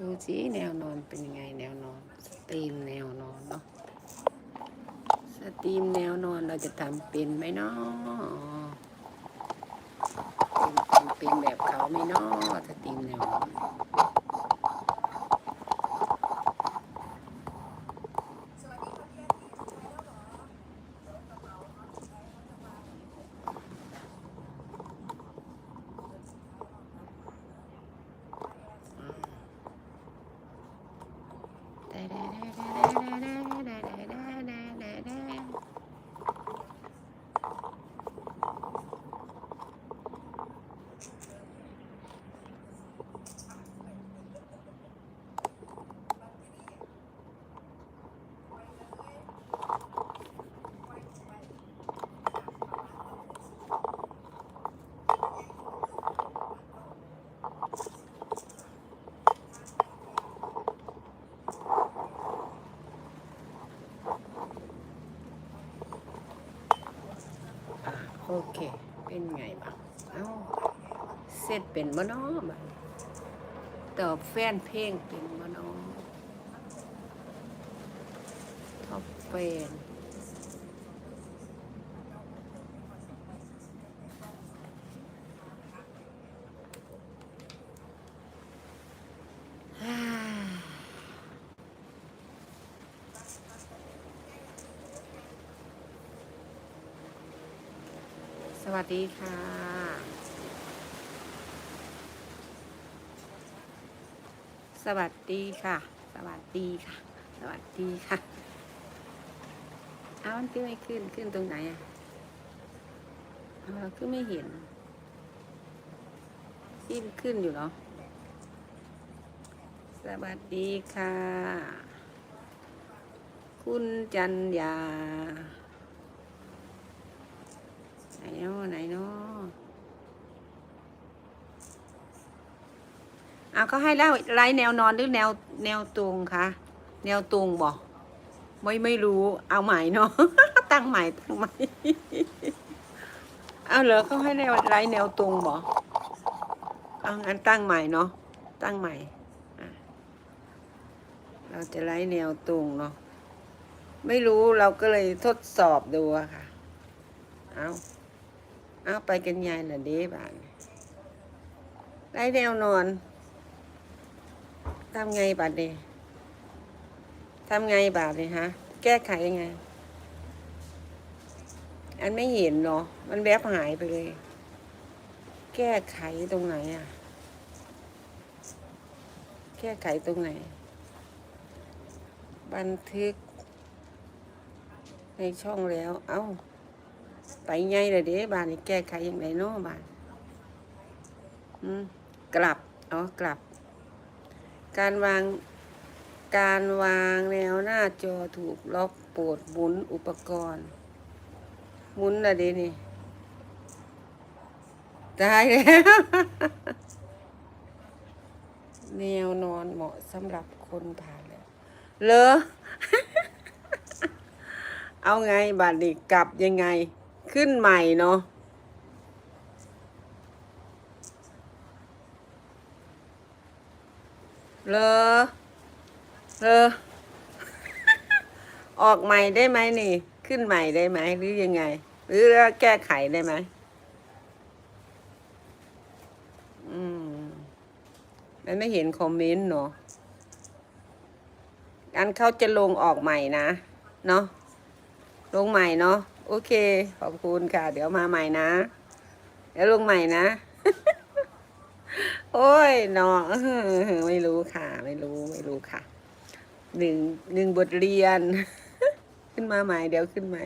ดูสิแนวนอนเป็นยังไงแนวนอน สตรีมแนวนอนเนาะสตรีมแนวนอนเราจะทำเป็นไหมเนาะเป็นเป็นแบบเขาไหมเนาะสตรีมแนวนอน อะ โอเค เป็นไงบ้างเอ้าเสร็จเป็นบ่เนาะบัดตอบแฟนเพลงเป็นมโนท็อปแฟน วัสดีค่ะสวัสดีค่ะ สวัสดีค่ะ สวัสดีค่ะ เอามันขึ้นไม่ขึ้น ขึ้นตรงไหนอะเราขึ้นไม่เห็นที่ขึ้นอยู่เหรอสวัสดีค่ะ คุณจันยา ไหนเนาะไหนเนาะเอาเขาให้แล้วไลน์แนวนอนหรือแนวแนวตรงคะแนวตรงบอกไม่ไม่รู้เอาใหม่เนาะตั้งใหม่ตั้งใหม่เอาเหรอเขาให้แนวไลน์แนวตรงบอกเอางั้นตั้งใหม่เนาะตั้งใหม่เราจะไลน์แนวตรงเนาะไม่รู้เราก็เลยทดสอบดูอะค่ะ เอา เอาไปกันยายน่ะเด้บ้านได้แนวนอนทำไงบาดเดทำไงบาดเลยฮะ แก้ไขยังไง อันไม่เห็นเนาะมันแวบหายไปเลย แก้ไขตรงไหนอะ แก้ไขตรงไหน บันทึก ในช่องแล้ว เอ้า ไปไงเลยเด้บานนี่แก้ไขยังไงเนาะบานกลับอ๋อกลับ การวางการวางแนวหน้าจอถูกล็อกโปรดหมุนอุปกรณ์หมุนอะเดนี่ตายแล้วแนวนอนเหมาะสำหรับคนผ่านแล้วเลอเอาไงบัดนี้กลับยังไง ขึ้นใหม่เนาะเลอเลอออกใหม่ได้ไหมนี่ ขึ้นใหม่ได้ไหมหรือยังไง หรือแก้ไขได้ไหมอืมมันไม่เห็นคอมเมนต์เนาะอันเขาจะลงออกใหม่นะ เนาะลงใหม่เนาะ โอเค ขอบคุณค่ะ เดี๋ยวมาใหม่นะ เดี๋ยวลงใหม่นะ โอ้ยนอไม่รู้ค่ะ ไม่รู้ไม่รู้ค่ะหนึ่งหนึ่งบทเรียน ขึ้นมาใหม่เดี๋ยวขึ้นใหม่